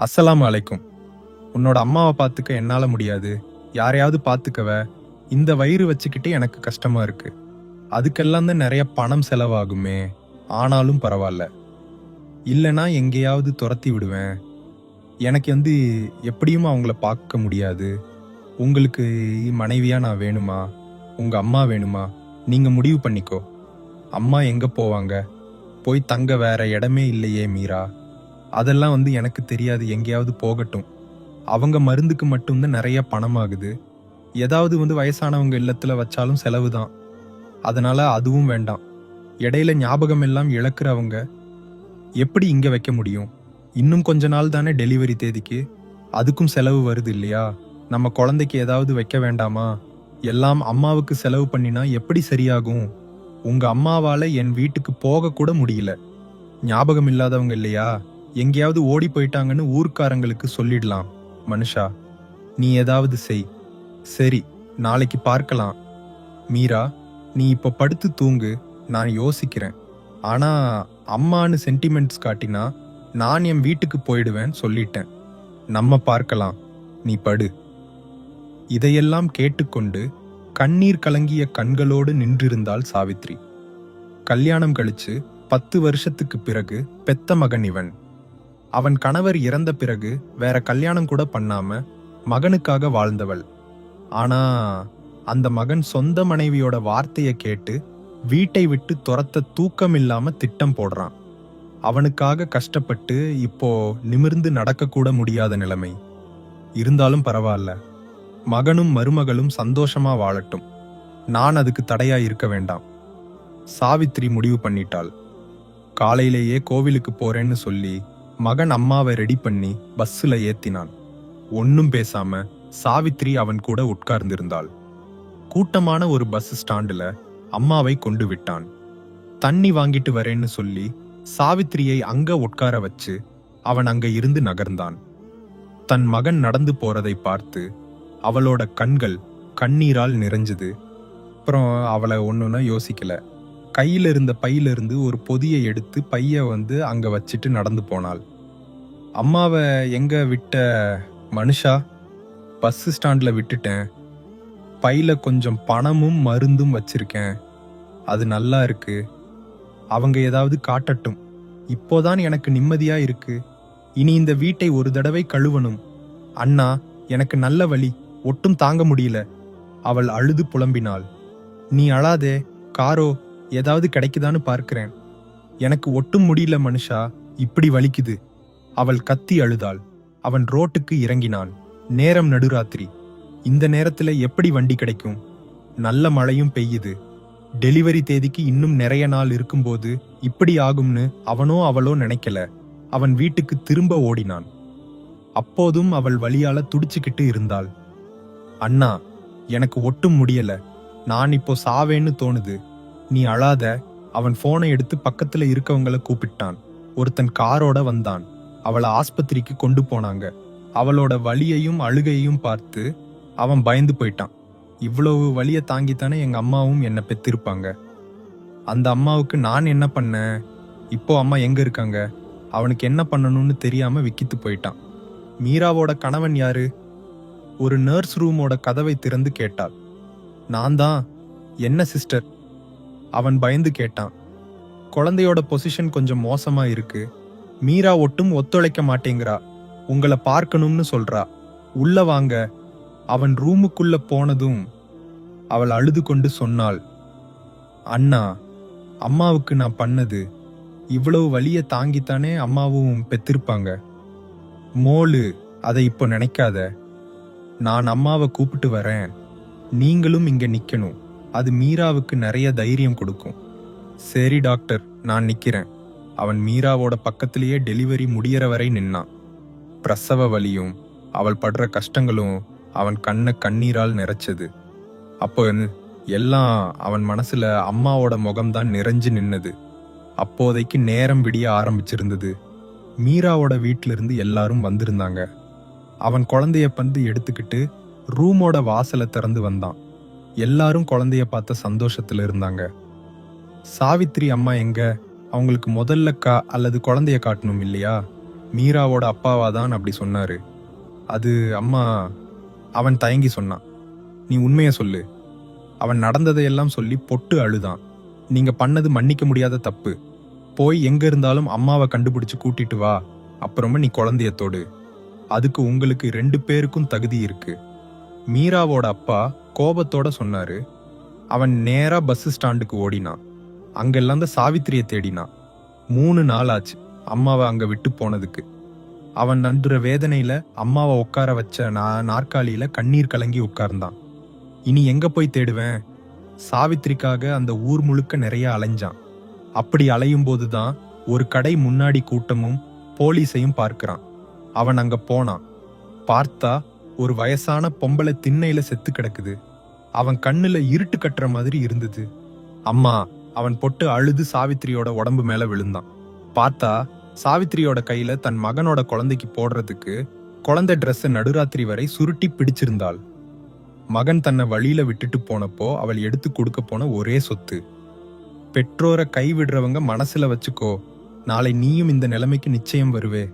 அஸ்ஸலாமு அலைக்கும். உன்னோட அம்மாவை பார்த்துக்க என்னால் முடியாது. யாரையாவது பார்த்துக்கவ. இந்த வயிறு வச்சுக்கிட்டு எனக்கு கஷ்டமா இருக்கு. அதுக்கெல்லாம் தான் நிறைய பணம் செலவாகுமே. ஆனாலும் பரவாயில்ல. இல்லைனா எங்கேயாவது துரத்தி விடுவேன். எனக்கு வந்து எப்படியும் அவங்கள பார்க்க முடியாது. உங்களுக்கு மனைவியா நான் வேணுமா? உங்க அம்மா வேணுமா? நீங்க முடிவு பண்ணிக்கோ. அம்மா எங்க போவாங்க? போய் தங்க வேற இடமே இல்லையே மீரா. அதெல்லாம் வந்து எனக்கு தெரியாது எங்கேயாவது போகட்டும். அவங்க மருந்துக்கு மட்டும்தான் நிறைய பணம் ஆகுது ஏதாவது வந்து வயசானவங்க இல்லத்தில் வச்சாலும் செலவு தான் அதனால் அதுவும் வேண்டாம். இடையில ஞாபகம் எல்லாம் இழக்கிறவங்க எப்படி இங்கே வைக்க முடியும்? இன்னும் கொஞ்ச நாள் தானே டெலிவரி தேதிக்கு? அதுக்கும் செலவு வருது இல்லையா? நம்ம குழந்தைக்கு ஏதாவது வைக்க வேண்டாமா? எல்லாம் அம்மாவுக்கு செலவு பண்ணினா எப்படி சரியாகும்? உங்க அம்மாவால என் வீட்டுக்கு போக கூட முடியல. ஞாபகம் இல்லாதவங்க இல்லையா? எங்கேயாவது ஓடி போயிட்டாங்கன்னு ஊர்க்காரங்களுக்கு சொல்லிடலாம். மனுஷா நீ ஏதாவது செய். சரி நாளைக்கு பார்க்கலாம். மீரா நீ இப்ப படுத்து தூங்கு நான் யோசிக்கிறேன். ஆனா அம்மான்னு சென்டிமெண்ட்ஸ் காட்டினா நான் என் வீட்டுக்கு போயிடுவேன் சொல்லிட்டேன். நம்ம பார்க்கலாம். நீ படு. இதையெல்லாம் கேட்டுக்கொண்டு கண்ணீர் கலங்கிய கண்களோடு நின்றிருந்தாள் சாவித்ரி. கல்யாணம் கழிச்சு பத்து வருஷத்துக்கு பிறகு பெத்த மகன் இவன். அவன் கணவர் இறந்த பிறகு வேற கல்யாணம் கூட பண்ணாம மகனுக்காக வாழ்ந்தவள். ஆனா அந்த மகன் சொந்த மனைவியோட வார்த்தையை கேட்டு வீட்டை விட்டு துரத்த தூக்கம் இல்லாம திட்டம் போடுறான். அவனுக்காக கஷ்டப்பட்டு இப்போ நிமிர்ந்து நடக்கக்கூட முடியாத நிலைமை. இருந்தாலும் பரவாயில்ல. மகனும் மருமகளும் சந்தோஷமா வாழட்டும். நான் அதுக்கு தடையா இருக்க வேண்டாம். சாவித்ரி முடிவு பண்ணிட்டாள். காலையிலேயே கோவிலுக்கு போறேன்னு சொல்லி மகன் அம்மாவை ரெடி பண்ணி பஸ்ஸில் ஏத்தினான். ஒன்னும் பேசாம சாவித்ரி அவன் கூட உட்கார்ந்திருந்தாள். கூட்டமான ஒரு பஸ் ஸ்டாண்டுல அம்மாவை கொண்டு விட்டான். தண்ணி வாங்கிட்டு வரேன்னு சொல்லி சாவித்ரியை அங்க உட்கார வச்சு அவன் அங்க இருந்து நகர்ந்தான். தன் மகன் நடந்து போறதை பார்த்து அவளோட கண்கள் கண்ணீரால் நிறைஞ்சது. அப்புறம் அவளை ஒன்றுனா யோசிக்கல. கையில இருந்த பையிலிருந்து ஒரு பொதியை எடுத்து பைய வந்து அங்க வச்சுட்டு நடந்து போனாள். அம்மாவை எங்கே விட்ட மனுஷா? பஸ் ஸ்டாண்டில் விட்டுட்டேன். பையில் கொஞ்சம் பணமும் மருந்தும் வச்சிருக்கேன். அது நல்லா இருக்கு. அவங்க ஏதாவது காட்டட்டும். இப்போதான் எனக்கு நிம்மதியா இருக்கு. இனி இந்த வீட்டை ஒரு தடவை கழுவணும். அண்ணா எனக்கு நல்ல வழி. ஒட்டும் தாங்க முடியல. அவள் அழுது புலம்பினாள். நீ அழாதே. காரோ ஏதாவது கிடைக்குதான்னு பார்க்கிறேன். எனக்கு ஒட்டும் முடியல மனுஷா. இப்படி வலிக்குது. அவள் கத்தி அழுதாள். அவன் ரோட்டுக்கு இறங்கினான். நேரம் நடுராத்திரி. இந்த நேரத்துல எப்படி வண்டி கிடைக்கும்? நல்ல மழையும் பெய்யுது. டெலிவரி தேதிக்கு இன்னும் நிறைய நாள் இருக்கும்போது இப்படி ஆகும்னு அவனோ அவளோ நினைக்கல. அவன் வீட்டுக்கு திரும்ப ஓடினான். அப்போதும் அவள் வழியால துடிச்சுக்கிட்டு இருந்தாள். அண்ணா எனக்கு ஒட்டும் முடியல. நான் இப்போ சாவேன்னு தோணுது. நீ அழாத. அவன் போனை எடுத்து பக்கத்துல இருக்கவங்கள கூப்பிட்டான். ஒருத்தன் காரோட வந்தான். அவளை ஆஸ்பத்திரிக்கு கொண்டு போனாங்க. அவளோட வலியையும் அழுகையும் பார்த்து அவன் பயந்து போயிட்டான். இவ்வளவு வழியை தாங்கித்தானே எங்கள் அம்மாவும் என்னை பெற்றிருப்பாங்க அந்த அம்மாவுக்கு நான் என்ன பண்ணேன்? இப்போ அம்மா எங்கே இருக்காங்க? அவனுக்கு என்ன பண்ணணும்னு தெரியாமல் விக்கித்து போயிட்டான். மீராவோட கணவன் யாரு? ஒரு நர்ஸ் ரூமோட கதவை திறந்து கேட்டாள். நான் தான். என்ன சிஸ்டர் அவன் பயந்து கேட்டான். குழந்தையோட பொசிஷன் கொஞ்சம் மோசமாக இருக்குது மீரா ஒட்டும் ஒத்துழைக்க மாட்டேங்கிறா. உங்களை பார்க்கணும்னு சொல்றா. உள்ள வாங்க. அவன் ரூமுக்குள்ள போனதும் அவள் அழுது கொண்டு சொன்னாள். அண்ணா அம்மாவுக்கு நான் பண்ணது இவ்வளவு வலிய தாங்கித்தானே அம்மாவும் பெத்திருப்பாங்க. மோளு அதை இப்போ நினைக்காத. நான் அம்மாவை கூப்பிட்டு வரேன். நீங்களும் இங்க நிக்கணும். அது மீராவுக்கு நிறைய தைரியம் கொடுக்கும். சரி டாக்டர் நான் நிக்கிறேன். அவன் மீராவோட பக்கத்திலேயே டெலிவரி முடியற வரை நின்னான். பிரசவ வலியும் அவள் படுற கஷ்டங்களும் அவன் கண்ணை கண்ணீரால் நிறைச்சது. அப்போ எல்லாம் அவன் மனசுல அம்மாவோட முகம்தான் நிறைஞ்சு நின்னது. அப்போதைக்கு நேரம் விடிய ஆரம்பிச்சிருந்தது. மீராவோட வீட்டிலிருந்து இருந்து எல்லாரும் வந்திருந்தாங்க. அவன் குழந்தைய பந்து எடுத்துக்கிட்டு ரூமோட வாசலை திறந்து வந்தான். எல்லாரும் குழந்தைய பார்த்த சந்தோஷத்துல இருந்தாங்க. சாவித்ரி அம்மா எங்க? அவங்களுக்கு முதல்ல கா அல்லது குழந்தைய காட்டணும் இல்லையா? மீராவோட அப்பாவா தான் அப்படி சொன்னாரு. அது அம்மா அவன் தயங்கி சொன்னான். நீ உண்மையை சொல்லு. அவன் நடந்ததையெல்லாம் சொல்லி பொட்டு அழுதான். நீங்க பண்ணது மன்னிக்க முடியாத தப்பு. போய் எங்க இருந்தாலும் அம்மாவை கண்டுபிடிச்சு கூட்டிட்டு வா. அப்புறமா நீ குழந்தையத்தோடு அதுக்கு உங்களுக்கு ரெண்டு பேருக்கும் தகுதி இருக்கு. மீராவோட அப்பா கோபத்தோட சொன்னாரு. அவன் நேரா பஸ் ஸ்டாண்டுக்கு ஓடினான். அங்கெல்லாம் தான் சாவித்திரியை தேடினான். மூணு நாள் ஆச்சு அம்மாவை அங்க விட்டு போனதுக்கு. அவன் நன்றுற வேதனையில அம்மாவை உட்கார வச்ச நா நாற்காலியில கண்ணீர் கலங்கி உட்கார்ந்தான். இனி எங்க போய் தேடுவேன்? சாவித்திரிக்காக அந்த ஊர் முழுக்க நிறைய அலைஞ்சான். அப்படி அலையும் போதுதான் ஒரு கடை முன்னாடி கூட்டமும் போலீஸையும் பார்க்கிறான். அவன் அங்க போனான். பார்த்தா ஒரு வயசான பொம்பளை திண்ணையில செத்து கிடக்குது. அவன் கண்ணுல இருட்டு கட்டுற மாதிரி இருந்தது. அம்மா அவன் பொட்டு அழுது சாவித்திரியோட உடம்பு மேல விழுந்தான். பார்த்தா சாவித்திரியோட கையில தன் மகனோட குழந்தைக்கு போடுறதுக்கு குழந்தை ட்ரெஸ்ஸை நடுராத்திரி வரை சுருட்டி பிடிச்சிருந்தாள். மகன் தன்னை வழியில விட்டுட்டு போனப்போ அவள் எடுத்து கொடுக்க போன ஒரே சொத்து. பெற்றோரை கைவிடுறவங்க மனசுல வச்சுக்கோ நாளை நீயும் இந்த நிலைமைக்கு நிச்சயம் வருவே.